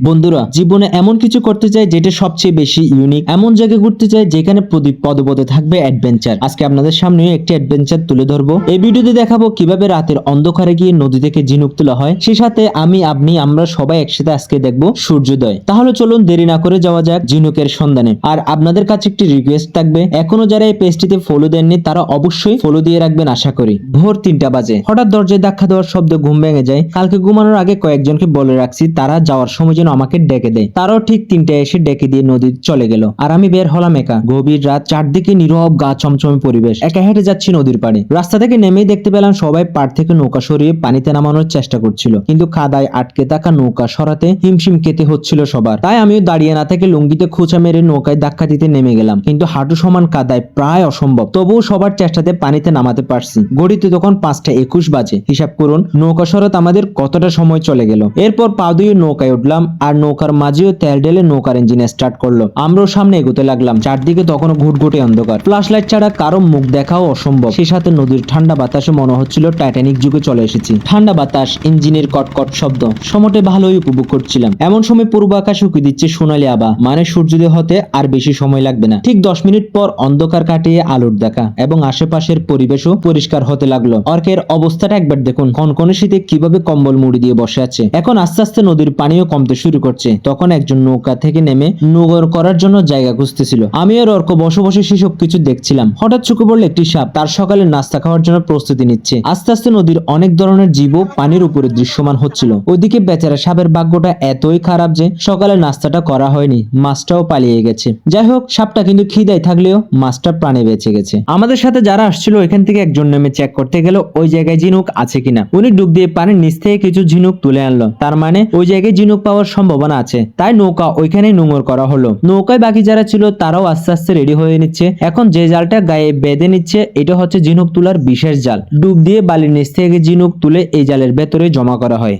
বন্ধুরা, জীবনে এমন কিছু করতে চাই যেটা সবচেয়ে বেশি ইউনিক এমন জায়গায় ঘুরতে চাই যেখানে প্রদীপ পদে পদে থাকবে অ্যাডভেঞ্চার আজকে আপনাদের সামনে একটি অ্যাডভেঞ্চার তুলে ধরবো। এই ভিডিওতে দেখাবো কীভাবে রাতের অন্ধকারে গিয়ে নদী থেকে ঝিনুক তোলা হয়। সেই সাথে আমি, আপনি, আমরা সবাই একসাথে আজকে দেখব সূর্যোদয়। তাহলে চলুন দেরি না করে যাওয়া যাক ঝিনুকের সন্ধানে। আর আপনাদের কাছে একটি রিকোয়েস্ট থাকবে। এখনও যারা এই পেজটিতে ফলো দেননি, তারা অবশ্যই ফলো দিয়ে রাখবেন আশা করি। ভোর তিনটা বাজে। হঠাৎ দরজায় ধাক্কা দেওয়ার শব্দ ঘুম ভেঙে যায়। কালকে ঘুমানোর আগে কয়েকজনকে বলে রাখছি, তারা যাওয়ার সময় যেন আমাকে ডেকে দেয়। তারাও ঠিক তিনটায় এসে ডেকে দিয়ে নদী চলে গেল। আর আমি বের হলাম একা। গভীর রাত, চারদিকে নীরব, গা চমচমে পরিবেশ। একা হেঁটে যাচ্ছি নদীর পাড়ে। রাস্তা থেকে নেমেই দেখতে পেলাম সবাই পাড় থেকে নৌকা সরিয়ে পানিতে নামানোর চেষ্টা করছিল। কিন্তু কাদায় আটকে থাকা নৌকা সরাতে হিমশিম কেতে হচ্ছিল সবার। তাই আমিও দাঁড়িয়ে না থেকে লুঙ্গিতে খোঁচা মেরে নৌকায় ধাক্কা দিতে নেমে গেলাম। কিন্তু হাঁটু সমান কাদায় প্রায় অসম্ভব। তবুও সবার চেষ্টাতে পানিতে নামাতে পারছি। গড়িতে তখন পাঁচটা একুশ বাজে। হিসাব করুন, নৌকা সরাত আমাদের কতটা সময় চলে গেল। এরপর পা দিয়ে নৌকায় উঠলাম। আর নৌকার মাঝেও তেল ঢেলে নৌকার ইঞ্জিন স্টার্ট করল। আমরাও সামনে এগোতে লাগলাম। চারদিকে তখনও ঘুটঘুটে অন্ধকার। ফ্লাশ লাইট ছাড়া কারও মুখ দেখাও অসম্ভব। সেই সাথে নদীর ঠান্ডা বাতাসে মনে হচ্ছিল টাইটানিক যুগে চলে এসেছি। ঠান্ডা বাতাস ইঞ্জিনের কটকট শব্দ। সমটে ভালোই উপভোগ করছিলাম। এমন সময় পূর্ব আকাশ উকি দিচ্ছে সোনালি আবা মানে সূর্যোদয় হতে আর বেশি সময় লাগবে না। ঠিক দশ মিনিট পর অন্ধকার কাটিয়ে আলোর দেখা এবং আশেপাশের পরিবেশও পরিষ্কার হতে লাগল। অর্কের অবস্থাটা একবার দেখুন। কনকনে শীতে কীভাবে কম্বল মুড়ি দিয়ে বসে আছে। এখন আস্তে আস্তে নদীর পানিও কমতে শুরু করছে। তখন একজন নৌকা থেকে নেমে নৌকর করার জন্য জায়গা খুঁজতেছিল। আমি আর অর্ক বসে বসে সেসব কিছু দেখছিলাম। হঠাৎ চোখে পড়ল একটি সাপ। তার সকালে নাস্তা খাওয়ার জন্য প্রস্তুতি নিচ্ছে। আস্তে আস্তে নদীর অনেক ধরনের জীবও পানির উপরে দৃশ্যমান হচ্ছিল। ওইদিকে বেচারা সাপের ভাগ্যটা এতই খারাপ যে সকালে নাস্তাটা করা হয়নি। মাছটাও পালিয়ে গেছে। যাই হোক, সাপটা কিন্তু খিদায় থাকলেও মাছটা প্রাণে বেঁচে গেছে। আমাদের সাথে যারা আসছিল, এখান থেকে একজন নেমে চেক করতে গেল, ওই জায়গায় ঝিনুক আছে কিনা? উনি ডুব দিয়ে পানির নিচ থেকে কিছু ঝিনুক তুলে আনলো। তার মানে ওই জায়গায় ঝিনুক পাওয়ার সম্ভাবনা আছে। তাই নৌকা ওইখানেই নোংর করা হলো। নৌকায় বাকি যারা ছিল, তারাও আস্তে আস্তে রেডি হয়ে নিচ্ছে। এখন যে জালটা গায়ে বেঁধে নিচ্ছে, এটা হচ্ছে ঝিনুক তোলার বিশেষ জাল। ডুব দিয়ে বালির নিচ থেকে ঝিনুক তুলে এই জালের ভেতরে জমা করা হয়।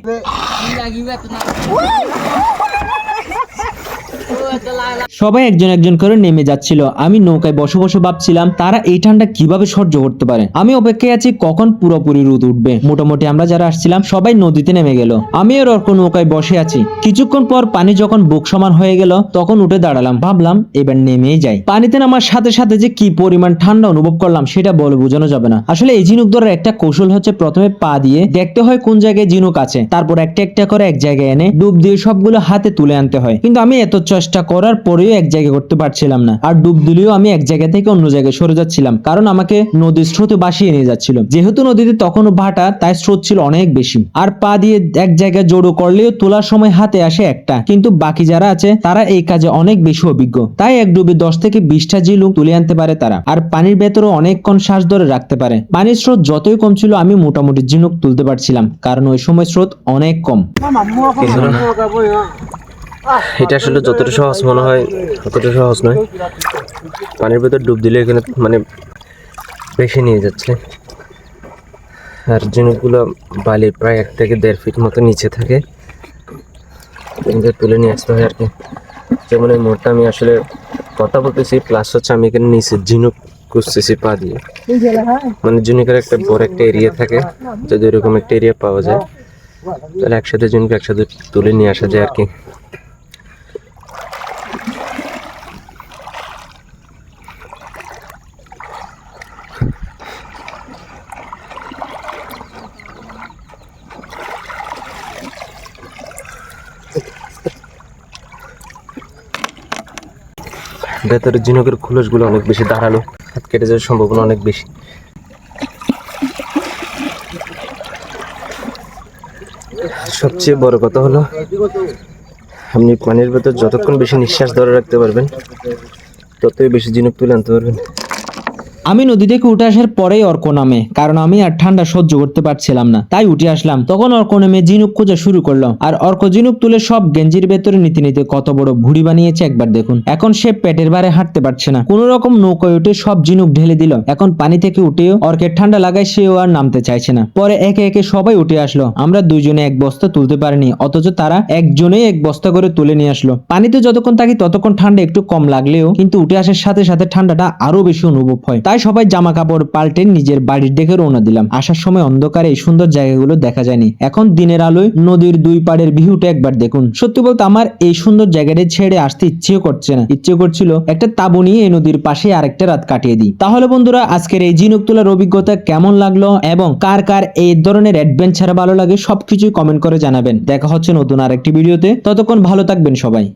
সবাই একজন একজন করে নেমে যাচ্ছিল। আমি নৌকায় বসে বসে ভাবছিলাম, তারা এই ঠান্ডা কীভাবে সহ্য করতে পারে? আমি অপেক্ষায় আছি, কখন পুরোপুরি রোদ উঠবে? মোটামুটি আমরা যারা আসছিলাম, সবাই নদীতে নেমে গেল। আমি আর অর্ক নৌকায় বসে আছি। কিছুক্ষণ পর পানি যখন বুক সমান হয়ে গেল, তখন উঠে দাঁড়ালাম। ভাবলাম, এবার নেমেই যাই। পানিতে নামার সাথে সাথে যে কি পরিমাণ ঠান্ডা অনুভব করলাম, সেটা বলে বোঝানো যাবে না। আসলে এই ঝিনুক ধরার একটা কৌশল হচ্ছে প্রথমে পা দিয়ে দেখতে হয় কোন জায়গায় ঝিনুক আছে। তারপর একটা একটা করে এক জায়গায় এনে ডুব দিয়ে সবগুলো হাতে তুলে আনতে হয়। কিন্তু আমি এত চেষ্টা করার পরেও এক জায়গায় করতে পারছিলাম না। আর ডুব দিলেও আমি এক জায়গা থেকে অন্য জায়গায় সরে যাচ্ছিলাম কারণ আমাকে নদীর স্রোতে বাসিয়ে নিয়ে যাচ্ছিল। যেহেতু নদীতে তখনও ভাটা তাই স্রোত ছিল অনেক বেশি। আর পা দিয়ে এক জায়গায় জড়ো করলেও তোলার সময় হাতে আসে একটা। কিন্তু বাকি যারা আছে তারা এই কাজে অনেক বেশি অভিজ্ঞ। তাই এক ডুবে দশ থেকে বিশটা ঝিলুক তুলে আনতে পারে তারা। আর পানির ভেতরে অনেকক্ষণ শ্বাস ধরে রাখতে পারে। পানির স্রোত যতই কম ছিল আমি মোটামুটি ঝিনুক তুলতে পারছিলাম কারণ ওই সময় স্রোত অনেক কম। এটা আসলে যতটা সহজ মনে হয়, ততটা সহজ নয়। পানির ভেতর ডুব দিলে এখানে মানে বেশি নিয়ে যাচ্ছে। আর ঝিনুকগুলো বালির প্রায় এক থেকে দেড় ফিট মতো নিচে থাকে। তুলে নিয়ে আসতে হয় আর কি। যেমন এই মোড়টা আমি আসলে কথা বলতেছি প্লাস হচ্ছে আমি এখানে নিচে ঝিনুক খুঁজতেছি পা দিয়ে। মানে ঝিনুকের একটা বড় একটা এরিয়া থাকে, যদি এরকম একটা এরিয়া পাওয়া যায়, তাহলে একসাথে ঝিনুক একসাথে তুলে নিয়ে আসা যায় আর কি। ভেতরে ঝিনুকের খুলসগুলো অনেক বেশি দাঁড়ানো হাত কেটে যাওয়ার সম্ভাবনা অনেক বেশি। সবচেয়ে বড় কথা হলো, আপনি পানির ভেতর যতক্ষণ বেশি নিঃশ্বাস ধরে রাখতে পারবেন, ততই বেশি ঝিনুক তুলে আনতে পারবেন। আমি নদী থেকে উঠে আসার পরেই অর্ক নামে, কারণ আমি আর ঠান্ডা সহ্য করতে পারছিলাম না। তাই উঠে আসলাম। তখন অর্ক নেমে ঝিনুক খোঁজা শুরু করল। আর অর্ক ঝিনুক তুলে সব গেঞ্জির ভেতরে নিতে নিতে কত বড় ভুড়ি বানিয়েছে একবার দেখুন। এখন সে পেটের ভারে হাঁটতে পারছে না। কোন রকম নৌকায় উঠে সব ঝিনুক ঢেলে দিল। এখন পানি থেকে উঠেও অর্কের ঠান্ডা লাগায় সেও আর নামতে চাইছে না। পরে একে একে সবাই উঠে আসলো। আমরা দুইজনে এক বস্তা তুলতে পারিনি, অথচ তারা একজনেই এক বস্তা করে তুলে নিয়ে আসলো। পানিতে যতক্ষণ থাকি ততক্ষণ ঠান্ডা একটু কম লাগলেও কিন্তু উঠে আসার সাথে সাথে ঠান্ডাটা আরও বেশি অনুভব হয়। তাই সবাই জামা কাপড় পাল্টে নিজের বাড়ির দিকে রওনা দিলাম। আসার সময় অন্ধকারে এই সুন্দর জায়গাগুলো দেখা যায়নি। এখন দিনের আলোয় নদীর দুই পাড়ের ভিউটা একবার দেখুন। সত্যি বলতে আমার এই সুন্দর জায়গাটি ছেড়ে আসতে ইচ্ছেও করছে না। ইচ্ছে করছিল একটা তাবু নিয়ে এই নদীর পাশে আরেকটা রাত কাটিয়ে দিই। তাহলে বন্ধুরা, আজকের এই জিনুক তোলার অভিজ্ঞতা কেমন লাগল এবং কার কার এই ধরনের অ্যাডভেঞ্চার ভালো লাগে সবকিছু কমেন্ট করে জানাবেন। দেখা হচ্ছে নতুন আরেকটি ভিডিওতে ততক্ষণ ভালো থাকবেন সবাই।